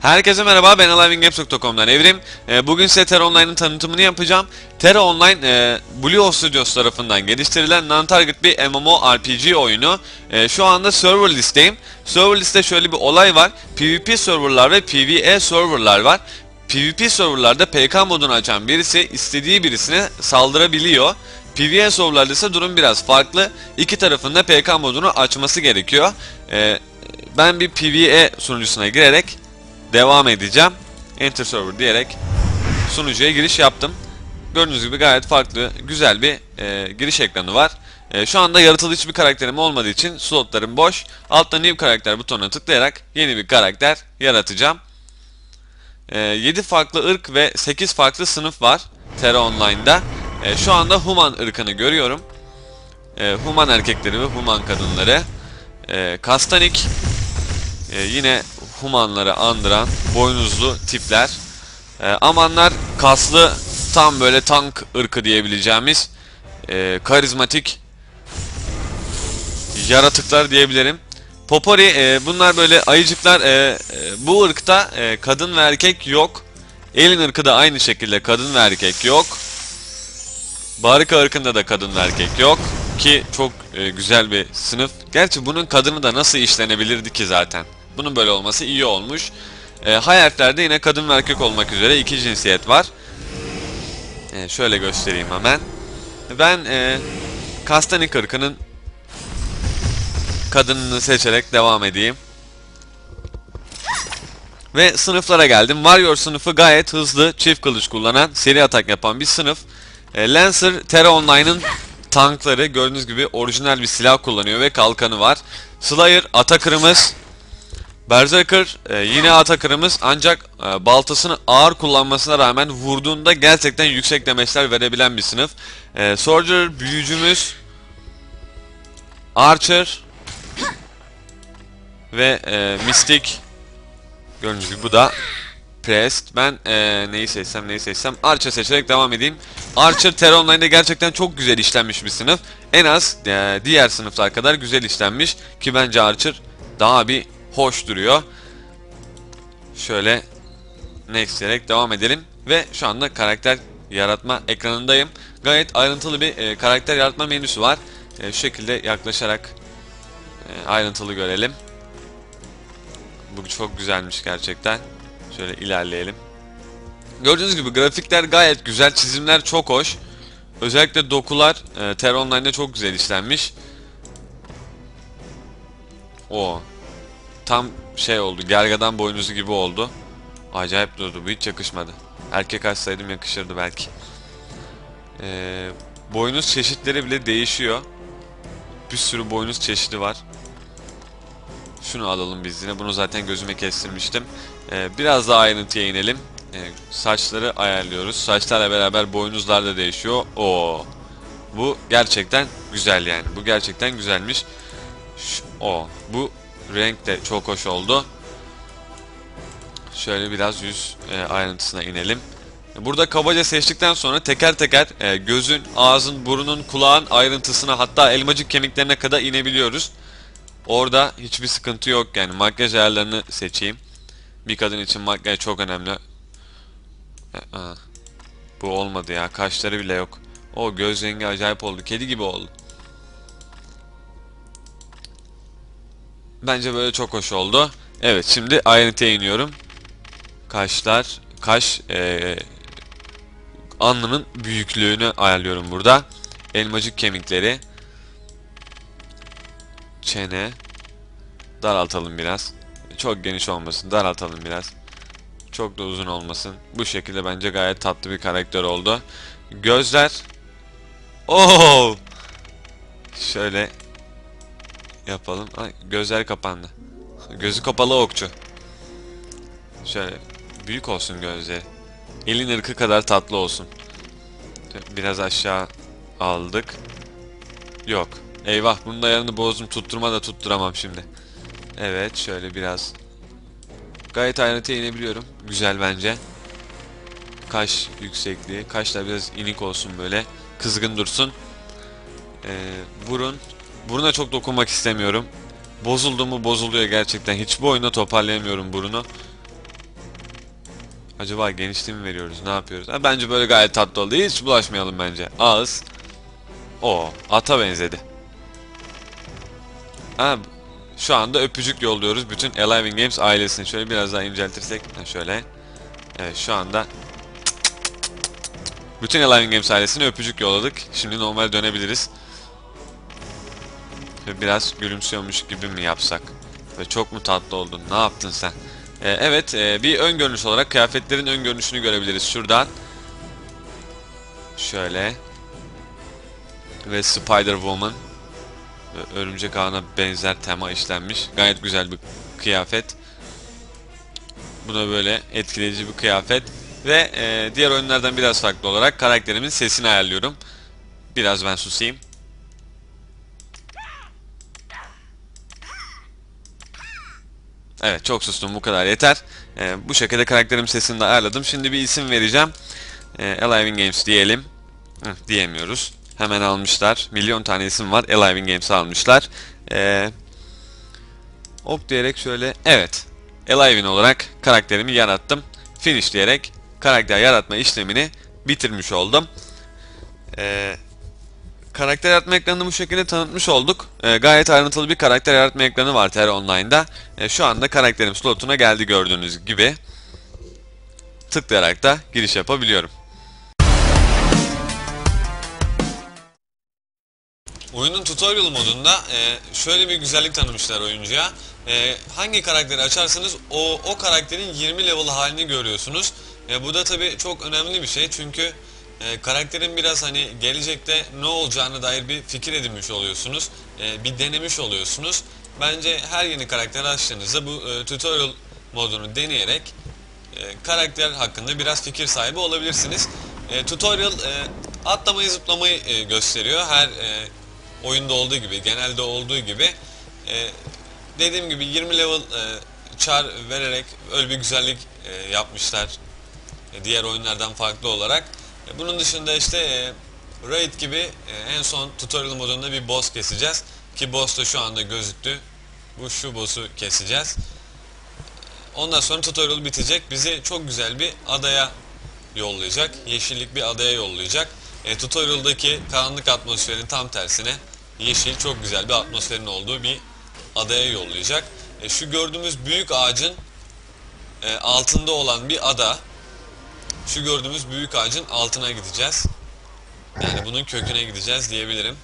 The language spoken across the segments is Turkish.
Herkese merhaba ben AliveInGames.com'dan Evrim. Ee, bugün size Terra Online'ın tanıtımını yapacağım. Terra Online e, Blue Studios tarafından geliştirilen non-target bir MMORPG oyunu. E, şu anda server listeyim. Server liste şöyle bir olay var. PvP serverlar ve PvE serverlar var. PvP serverlarda PK modunu açan birisi istediği birisine saldırabiliyor. PvE serverlarda ise durum biraz farklı. İki tarafında PK modunu açması gerekiyor. E, ben bir PvE sunucusuna girerek devam edeceğim. Enter server diyerek sunucuya giriş yaptım. Gördüğünüz gibi gayet farklı, güzel bir e, giriş ekranı var. E, şu anda yaratılı hiçbir karakterim olmadığı için slotlarım boş. Altta new karakter butonuna tıklayarak yeni bir karakter yaratacağım. E, 7 farklı ırk ve 8 farklı sınıf var Terra Online'da. E, şu anda Human ırkını görüyorum. E, human erkekleri ve Human kadınları. E, Kastanik. E, yine Humanları andıran boynuzlu tipler. E, Amanlar kaslı tam böyle tank ırkı diyebileceğimiz e, karizmatik yaratıklar diyebilirim. Popori e, bunlar böyle ayıcıklar. E, e, bu ırkta e, kadın ve erkek yok. Elin ırkı da aynı şekilde kadın ve erkek yok. Barika ırkında da kadın ve erkek yok. Ki çok e, güzel bir sınıf. Gerçi bunun kadını da nasıl işlenebilirdi ki zaten. Bunun böyle olması iyi olmuş. E, Hayalplerde yine kadın ve erkek olmak üzere iki cinsiyet var. E, şöyle göstereyim hemen. Ben e, Kastanik ırkının kadınını seçerek devam edeyim. Ve sınıflara geldim. Warrior sınıfı gayet hızlı, çift kılıç kullanan, seri atak yapan bir sınıf. E, Lancer, Terra Online'ın tankları gördüğünüz gibi orijinal bir silah kullanıyor ve kalkanı var. Slayer, Atakırımız, Berserker e, yine Atakırımız ancak e, baltasını ağır kullanmasına rağmen vurduğunda gerçekten yüksek demeçler verebilen bir sınıf. E, Soldier, büyücümüz, Archer ve e, Mystic gördüğünüz gibi bu da Priest. Ben e, neyi seçsem neyi seçsem Archer seçerek devam edeyim. Archer Terra Online'da gerçekten çok güzel işlenmiş bir sınıf. En az e, diğer sınıflar kadar güzel işlenmiş ki bence Archer daha bir hoş duruyor. Şöyle next diyerek devam edelim ve şu anda karakter yaratma ekranındayım. Gayet ayrıntılı bir e, karakter yaratma menüsü var. E, şu şekilde yaklaşarak e, ayrıntılı görelim. Bu çok güzelmiş gerçekten. Şöyle ilerleyelim. Gördüğünüz gibi grafikler gayet güzel, çizimler çok hoş. Özellikle dokular e, Terra Online'da çok güzel işlenmiş. O tam şey oldu, gergadan boynuzu gibi oldu. Acayip durdu, bu hiç yakışmadı. Erkek açsaydım yakışırdı belki. Ee, boynuz çeşitleri bile değişiyor. Bir sürü boynuz çeşidi var. Şunu alalım biz yine. Bunu zaten gözüme kestirmiştim. Ee, biraz daha ayrıntıya inelim. Ee, saçları ayarlıyoruz. Saçlarla beraber boynuzlar da değişiyor. Oo. Bu gerçekten güzel yani. Bu gerçekten güzelmiş. Şu, o. Bu renk de çok hoş oldu. Şöyle biraz yüz e, ayrıntısına inelim. Burada kabaca seçtikten sonra teker teker e, gözün, ağzın, burnun, kulağın ayrıntısına hatta elmacık kemiklerine kadar inebiliyoruz. Orada hiçbir sıkıntı yok yani makyaj ayarlarını seçeyim. Bir kadın için makyaj çok önemli. Aa, bu olmadı ya kaşları bile yok. O göz rengi acayip oldu kedi gibi oldu. Bence böyle çok hoş oldu. Evet şimdi ayrıntıya iniyorum. Kaşlar, kaş ee, alnının büyüklüğünü ayarlıyorum burada. Elmacık kemikleri. Çene. Daraltalım biraz. Çok geniş olmasın. Daraltalım biraz. Çok da uzun olmasın. Bu şekilde bence gayet tatlı bir karakter oldu. Gözler. Oo! Şöyle yapalım. Ay, gözler kapandı. Gözü kapalı okçu. Şöyle büyük olsun gözleri. Elin ırkı kadar tatlı olsun. Biraz aşağı aldık. Yok. Eyvah bunun ayarını bozdum. Tutturma da tutturamam şimdi. Evet şöyle biraz. Gayet ayrıntıya inebiliyorum. Güzel bence. Kaş yüksekliği. Kaşlar biraz inik olsun böyle. Kızgın dursun. Ee, burun. Buruna çok dokunmak istemiyorum. Bozuldu mu bozuluyor gerçekten. Hiçbir oyunda toparlayamıyorum burunu. Acaba genişliği mi veriyoruz? Ne yapıyoruz? Ha, bence böyle gayet tatlı oldu. Hiç bulaşmayalım bence. Ağız. O ata benzedi. Ha, şu anda öpücük yolluyoruz bütün Alive Games ailesini. Şöyle biraz daha inceltirsek. Ha, şöyle. Evet şu anda bütün Alive Games ailesine öpücük yolladık. Şimdi normal dönebiliriz. Ve biraz gülümsüyormuş gibi mi yapsak? Ve çok mu tatlı oldun? Ne yaptın sen? Ee, evet, e, bir ön görünüş olarak kıyafetlerin ön görünüşünü görebiliriz şuradan. Şöyle. Ve Spider Woman. Ve Örümcek ağına benzer tema işlenmiş. Gayet güzel bir kıyafet. Bu da böyle etkileyici bir kıyafet. Ve e, diğer oyunlardan biraz farklı olarak karakterimin sesini ayarlıyorum. Biraz ben susayım. Evet çok sustum bu kadar yeter. Ee, bu şekilde karakterim sesini de ayarladım. Şimdi bir isim vereceğim. Ee, Alive Games diyelim. Heh, diyemiyoruz. Hemen almışlar. Milyon tane isim var. Alive Games almışlar. Ee, ok diyerek şöyle. Evet. Alive olarak karakterimi yarattım. Finish diyerek karakter yaratma işlemini bitirmiş oldum. Ee, karakter yaratma ekranını bu şekilde tanıtmış olduk. Ee, gayet ayrıntılı bir karakter yaratma ekranı var TR Online'da. Ee, şu anda karakterim slotuna geldi gördüğünüz gibi. Tıklayarak da giriş yapabiliyorum. Oyunun tutorial modunda e, şöyle bir güzellik tanımışlar oyuncuya. E, hangi karakteri açarsanız o, o karakterin 20 level halini görüyorsunuz. E, bu da tabi çok önemli bir şey çünkü e, karakterin biraz hani gelecekte ne olacağına dair bir fikir edinmiş oluyorsunuz. E, bir denemiş oluyorsunuz. Bence her yeni karakter açtığınızda bu e, tutorial modunu deneyerek e, karakter hakkında biraz fikir sahibi olabilirsiniz. E, tutorial e, atlamayı zıplamayı e, gösteriyor. Her e, oyunda olduğu gibi, genelde olduğu gibi. E, dediğim gibi 20 level e, char vererek öyle bir güzellik e, yapmışlar. E, diğer oyunlardan farklı olarak. E, bunun dışında işte e, Raid gibi e, en son tutorial modunda bir boss keseceğiz. Ki boss da şu anda gözüktü. Bu şu boss'u keseceğiz. Ondan sonra tutorial bitecek. Bizi çok güzel bir adaya yollayacak. Yeşillik bir adaya yollayacak. E, tutorial'daki karanlık atmosferin tam tersine yeşil çok güzel bir atmosferin olduğu bir adaya yollayacak. E, şu gördüğümüz büyük ağacın e, altında olan bir ada. Şu gördüğümüz büyük ağacın altına gideceğiz. Yani bunun köküne gideceğiz diyebilirim.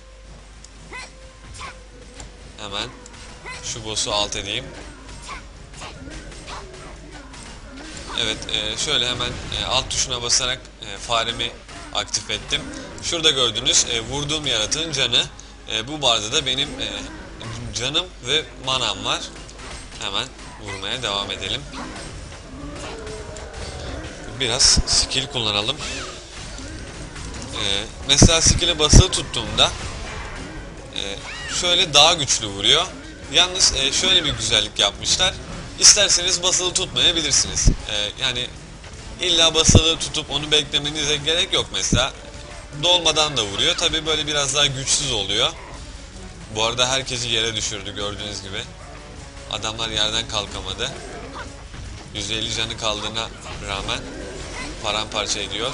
Hemen şu boss'u alt edeyim. Evet e, şöyle hemen e, alt tuşuna basarak e, faremi aktif ettim. Şurada gördüğünüz vurduğum yaratığın canı. Bu barda da benim canım ve manam var. Hemen vurmaya devam edelim. Biraz skill kullanalım. E, mesela skill'e basılı tuttuğumda e, şöyle daha güçlü vuruyor. Yalnız e, şöyle bir güzellik yapmışlar. İsterseniz basılı tutmayabilirsiniz. Ee, yani illa basılı tutup onu beklemenize gerek yok mesela. Dolmadan da vuruyor. Tabi böyle biraz daha güçsüz oluyor. Bu arada herkesi yere düşürdü gördüğünüz gibi. Adamlar yerden kalkamadı. 150 canı kaldığına rağmen paramparça ediyor.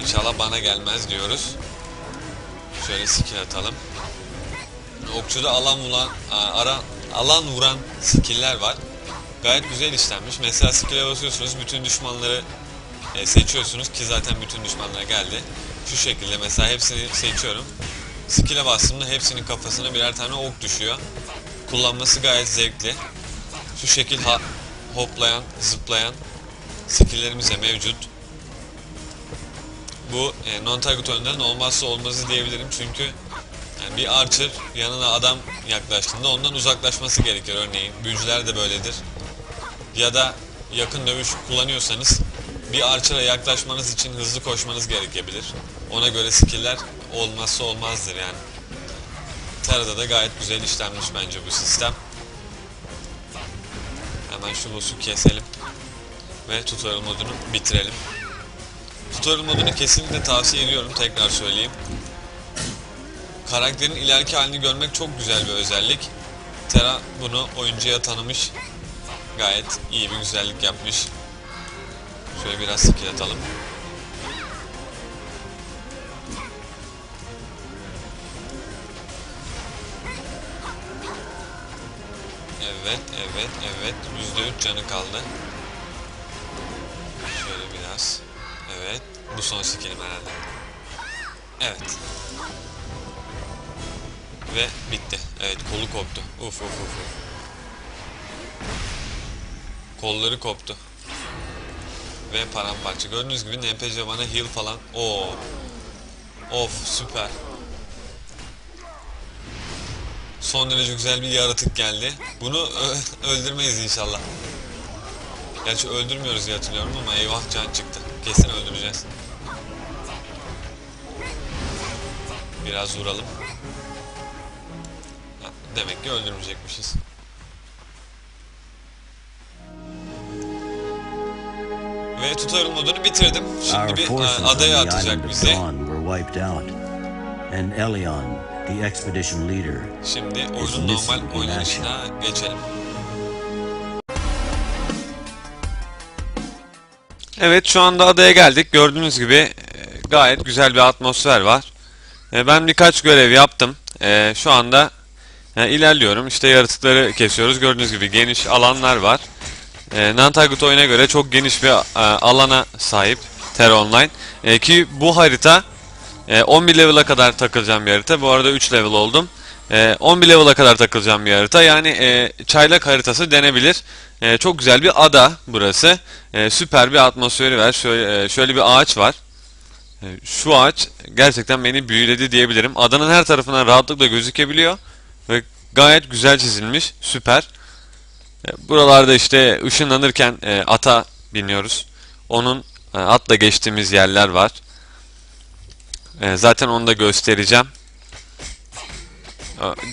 İnşallah bana gelmez diyoruz. Şöyle skill atalım. Okçuda alan vuran, ara, alan vuran skill'ler var. Gayet güzel işlenmiş. Mesela skill'e basıyorsunuz bütün düşmanları e, seçiyorsunuz ki zaten bütün düşmanlar geldi. Şu şekilde mesela hepsini seçiyorum. Skill'e bastığımda hepsinin kafasına birer tane ok düşüyor. Kullanması gayet zevkli. Şu şekil ha hoplayan, zıplayan skill'lerimiz mevcut. Bu e, non-target oyunların olmazsa olmazı diyebilirim çünkü yani bir archer yanına adam yaklaştığında ondan uzaklaşması gerekir örneğin. Büyücüler de böyledir. Ya da yakın dövüş kullanıyorsanız bir archer'a yaklaşmanız için hızlı koşmanız gerekebilir. Ona göre skill'ler olmazsa olmazdır yani. Terra'da da gayet güzel işlenmiş bence bu sistem. Hemen şu boss'u keselim. Ve tutorial modunu bitirelim. Tutorial modunu kesinlikle tavsiye ediyorum tekrar söyleyeyim. Karakterin ileriki halini görmek çok güzel bir özellik. Terra bunu oyuncuya tanımış. Gayet iyi bir güzellik yapmış. Şöyle biraz skill atalım. Evet, evet, evet. %3 canı kaldı. Biraz. Evet. Bu son skillim herhalde. Evet. Ve bitti. Evet, kolu koptu. Uf uf uf uf. Kolları koptu. Ve paramparça. Gördüğünüz gibi NPC bana heal falan. Oo. Of süper. Son derece güzel bir yaratık geldi. Bunu öldürmeyiz inşallah. Gerçi öldürmüyoruz diye hatırlıyorum ama eyvah can çıktı. Kesin öldüreceğiz. Biraz vuralım. Ha, Demek ki öldürmeyecekmişiz. Ve tutorial modunu bitirdim. Şimdi bir adaya atacak bizi. Dawn were wiped out, and Elion, the expedition leader, Şimdi oyunun normal oynanışına geçelim. Evet şu anda adaya geldik. Gördüğünüz gibi e, gayet güzel bir atmosfer var. E, Ben birkaç görev yaptım. E, Şu anda ilerliyorum. İşte yaratıkları kesiyoruz. Gördüğünüz gibi geniş alanlar var. Nantagut oyuna göre çok geniş bir alana sahip Terra Online. Ki bu harita e, 11 level'a kadar takılacağım bir harita. Bu arada 3 level oldum. E, 11 level'a kadar takılacağım bir harita. Yani çaylak haritası denebilir. E, çok güzel bir ada burası. E, süper bir atmosferi var. Şöyle, e, şöyle bir ağaç var. E, Şu ağaç gerçekten beni büyüledi diyebilirim. Adanın her tarafından rahatlıkla gözükebiliyor. Ve gayet güzel çizilmiş. Süper. E, Buralarda işte ışınlanırken e, ata biniyoruz. Onun e, atla geçtiğimiz yerler var. E, zaten onu da göstereceğim.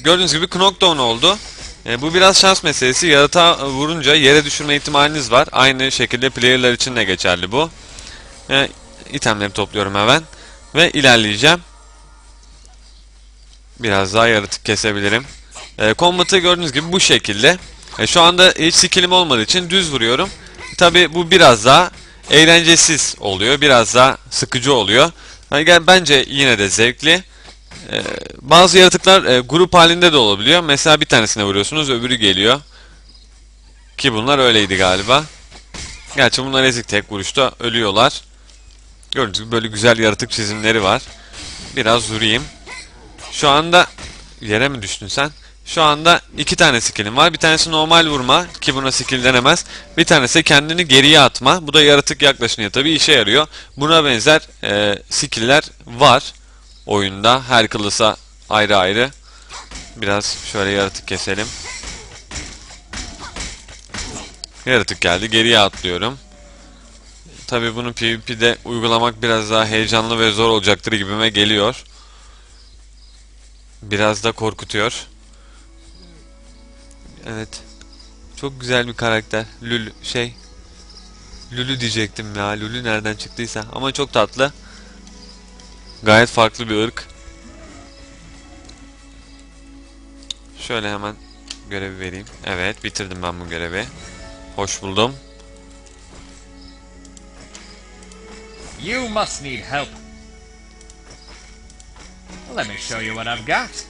Gördüğünüz gibi knockdown oldu. E, bu biraz şans meselesi. Yaratığa vurunca yere düşürme ihtimaliniz var. Aynı şekilde player'lar için de geçerli bu. E, itemleri topluyorum hemen. Ve ilerleyeceğim. Biraz daha yaratık kesebilirim. E, combat'ı gördüğünüz gibi bu şekilde. E, şu anda hiç skillim olmadığı için düz vuruyorum. Tabi bu biraz daha eğlencesiz oluyor. Biraz daha sıkıcı oluyor. Yani gel- bence yine de zevkli. E, bazı yaratıklar e, grup halinde de olabiliyor. Mesela bir tanesine vuruyorsunuz öbürü geliyor. Ki bunlar öyleydi galiba. Gerçi bunlar ezik tek vuruşta ölüyorlar. Gördüğünüz gibi böyle güzel yaratık çizimleri var. Biraz vurayım. Şu anda yere mi düştün sen? Şu anda iki tane skillim var. Bir tanesi normal vurma ki buna skill denemez. Bir tanesi kendini geriye atma. Bu da yaratık yaklaşınca tabii işe yarıyor. Buna benzer e, skill'ler var oyunda. Her klasa ayrı ayrı. Biraz şöyle yaratık keselim. Yaratık geldi. Geriye atlıyorum. Tabii bunu PvP'de uygulamak biraz daha heyecanlı ve zor olacaktır gibime geliyor. Biraz da korkutuyor. Evet. Çok güzel bir karakter. Lül şey. Lülü diyecektim ya. Lülü nereden çıktıysa. Ama çok tatlı. Gayet farklı bir ırk. Şöyle hemen görevi vereyim. Evet bitirdim ben bu görevi. Hoş buldum. You must need help. Let me show you what I've got.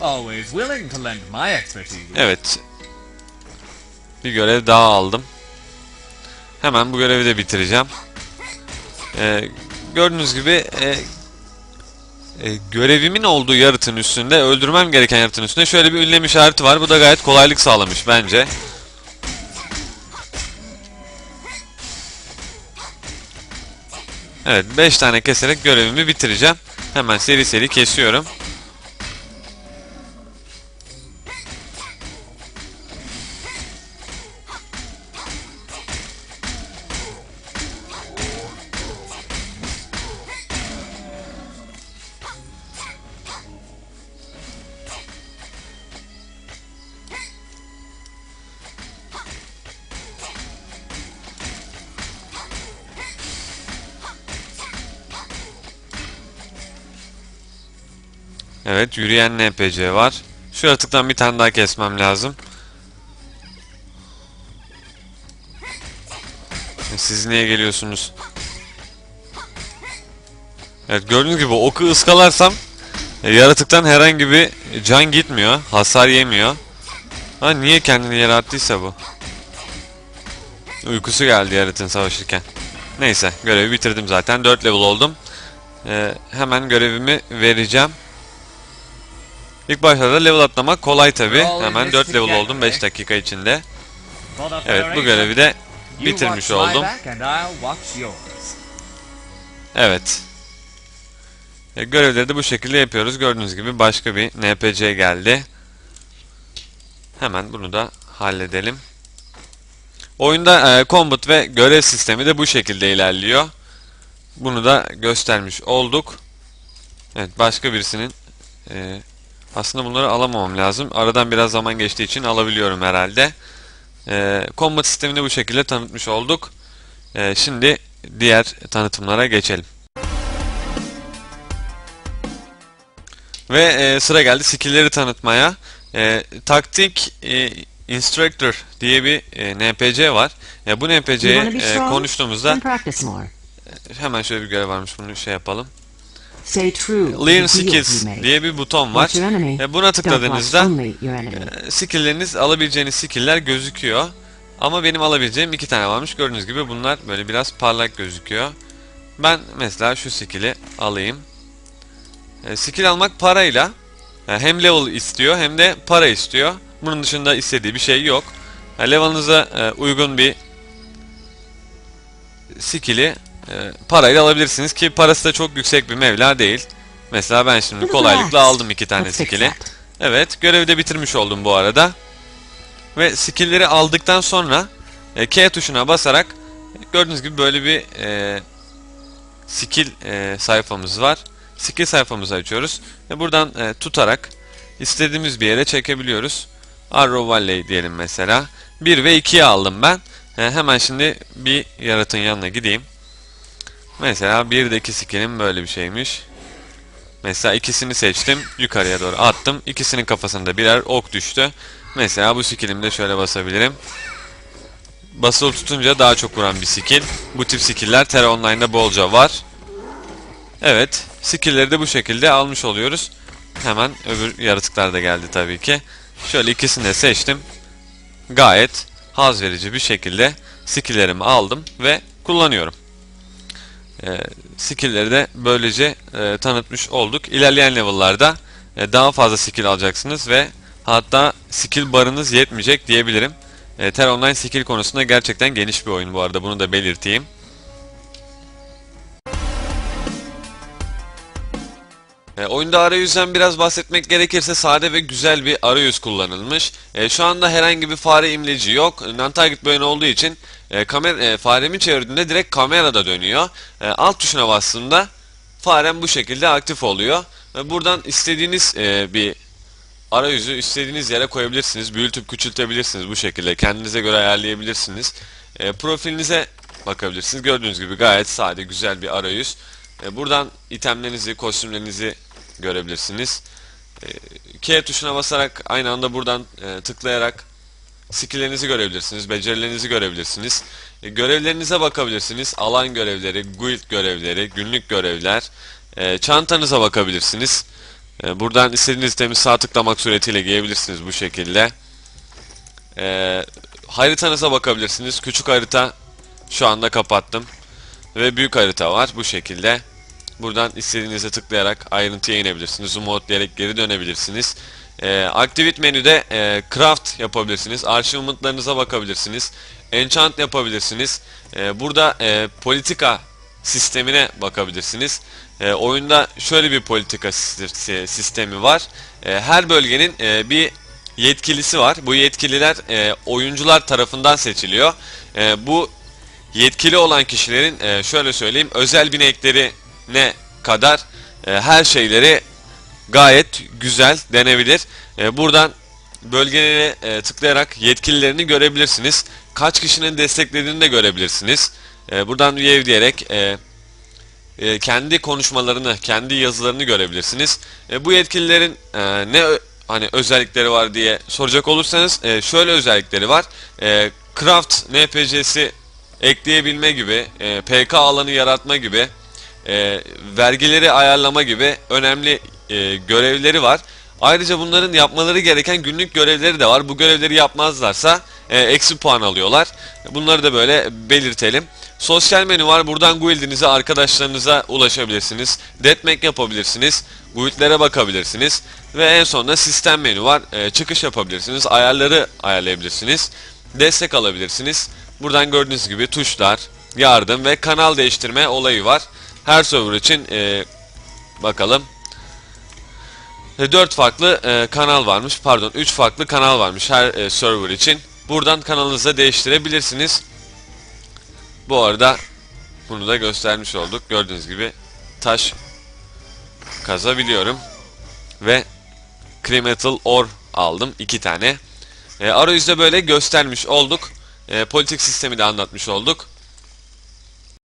Always willing to lend my expertise. Evet. Bir görev daha aldım. Hemen bu görevi de bitireceğim. Ee, gördüğünüz gibi e, e, görevimin olduğu yaratığın üstünde, öldürmem gereken yaratığın üstünde şöyle bir ünlem işareti var. Bu da gayet kolaylık sağlamış bence. Evet 5 tane keserek görevimi bitireceğim. Hemen seri seri kesiyorum. Evet yürüyen NPC var. Şu yaratıktan bir tane daha kesmem lazım. Siz niye geliyorsunuz? Evet gördüğünüz gibi oku ıskalarsam e, yaratıktan herhangi bir can gitmiyor. Hasar yemiyor. Ha niye kendini yere attıysa bu? Uykusu geldi yaratığın savaşırken. Neyse görevi bitirdim zaten. 4 level oldum. Ee, hemen görevimi vereceğim. İlk başlarda level atlamak kolay tabi. Hemen 4 level oldum 5 dakika içinde. Evet bu görevi de bitirmiş oldum. Evet. E, görevleri de bu şekilde yapıyoruz. Gördüğünüz gibi başka bir NPC geldi. Hemen bunu da halledelim. Oyunda e, combat ve görev sistemi de bu şekilde ilerliyor. Bunu da göstermiş olduk. Evet başka birisinin e, aslında bunları alamamam lazım. Aradan biraz zaman geçtiği için alabiliyorum herhalde. E, combat sistemini bu şekilde tanıtmış olduk. E, şimdi diğer tanıtımlara geçelim. Ve e, sıra geldi skill'leri tanıtmaya. E, taktik e, Instructor diye bir e, NPC var. E, bu NPC'ye e, konuştuğumuzda hemen şöyle bir görev varmış bunu şey yapalım. Learn Skills diye bir buton var. Watch your enemy. E, buna tıkladığınızda e, skill'leriniz alabileceğiniz skill'ler gözüküyor. Ama benim alabileceğim iki tane varmış. Gördüğünüz gibi bunlar böyle biraz parlak gözüküyor. Ben mesela şu skill'i alayım. E, skill almak parayla e, hem level istiyor hem de para istiyor. Bunun dışında istediği bir şey yok. E, level'ınıza uygun bir skill'i e, parayla alabilirsiniz ki parası da çok yüksek bir meblağ değil. Mesela ben şimdi kolaylıkla aldım iki tane skill'i. Evet, görevi de bitirmiş oldum bu arada. Ve skill'leri aldıktan sonra e, K tuşuna basarak gördüğünüz gibi böyle bir e, skill e, sayfamız var. Skill sayfamızı açıyoruz ve buradan e, tutarak istediğimiz bir yere çekebiliyoruz. Arrow Valley diyelim mesela. 1 ve 2'yi aldım ben. E, hemen şimdi bir yaratığın yanına gideyim. Mesela 1'deki skill'im böyle bir şeymiş. Mesela ikisini seçtim. Yukarıya doğru attım. İkisinin kafasında birer ok düştü. Mesela bu skill'imde şöyle basabilirim. Basılı tutunca daha çok vuran bir skill. Bu tip skill'ler Terra Online'da bolca var. Evet. Skill'leri de bu şekilde almış oluyoruz. Hemen öbür yaratıklar da geldi tabii ki. Şöyle ikisini de seçtim. Gayet haz verici bir şekilde skill'lerimi aldım ve kullanıyorum. E, skill'leri de böylece e, tanıtmış olduk. İlerleyen level'larda e, daha fazla skill alacaksınız ve hatta skill barınız yetmeyecek diyebilirim. E, Terra Online skill konusunda gerçekten geniş bir oyun bu arada bunu da belirteyim. E, oyunda arayüzden biraz bahsetmek gerekirse sade ve güzel bir arayüz kullanılmış. E, şu anda herhangi bir fare imleci yok. Non-target oyun olduğu için e, kamera, e, faremi çevirdiğimde direkt kamerada dönüyor. E, alt tuşuna bastığımda farem bu şekilde aktif oluyor. Ve buradan istediğiniz e, bir arayüzü istediğiniz yere koyabilirsiniz. Büyütüp küçültebilirsiniz bu şekilde. Kendinize göre ayarlayabilirsiniz. E, profilinize bakabilirsiniz. Gördüğünüz gibi gayet sade, güzel bir arayüz. E, buradan itemlerinizi, kostümlerinizi görebilirsiniz. E, K tuşuna basarak aynı anda buradan e, tıklayarak skill'lerinizi görebilirsiniz, becerilerinizi görebilirsiniz. E, görevlerinize bakabilirsiniz. Alan görevleri, guild görevleri, günlük görevler. E, çantanıza bakabilirsiniz. E, buradan istediğiniz itemi sağ tıklamak suretiyle giyebilirsiniz bu şekilde. E, haritanıza bakabilirsiniz. Küçük harita şu anda kapattım. Ve büyük harita var bu şekilde. Buradan istediğinize tıklayarak ayrıntıya inebilirsiniz. Zoom out diyerek geri dönebilirsiniz. Ee, Activate menüde e, craft yapabilirsiniz. Archivement'larınıza bakabilirsiniz. Enchant yapabilirsiniz. Ee, burada e, politika sistemine bakabilirsiniz. E, oyunda şöyle bir politika sis- sistemi var. E, her bölgenin e, bir yetkilisi var. Bu yetkililer e, oyuncular tarafından seçiliyor. E, bu yetkili olan kişilerin e, şöyle söyleyeyim özel bineklerine kadar e, her şeyleri gayet güzel denebilir. E, buradan bölgelere e, tıklayarak yetkililerini görebilirsiniz. Kaç kişinin desteklediğini de görebilirsiniz. E, buradan üye diyerek kendi konuşmalarını, kendi yazılarını görebilirsiniz. Bu yetkililerin ne hani özellikleri var diye soracak olursanız şöyle özellikleri var. E, Craft NPC'si ekleyebilme gibi, PK alanı yaratma gibi, vergileri ayarlama gibi önemli e, görevleri var. Ayrıca bunların yapmaları gereken günlük görevleri de var. Bu görevleri yapmazlarsa e, eksi puan alıyorlar. Bunları da böyle belirtelim. Sosyal menü var. Buradan guildinize, arkadaşlarınıza ulaşabilirsiniz. Deathmatch yapabilirsiniz. Guildlere bakabilirsiniz. Ve en sonunda sistem menü var. E, çıkış yapabilirsiniz. Ayarları ayarlayabilirsiniz. Destek alabilirsiniz. Buradan gördüğünüz gibi tuşlar, yardım ve kanal değiştirme olayı var. Her server için e, bakalım. 4 farklı e, kanal varmış. Pardon 3 farklı kanal varmış her e, server için. Buradan kanalınızı değiştirebilirsiniz. Bu arada bunu da göstermiş olduk. Gördüğünüz gibi taş kazabiliyorum. Ve Metal Ore aldım. 2 tane. E, arayüzde böyle göstermiş olduk. E, politik sistemi de anlatmış olduk.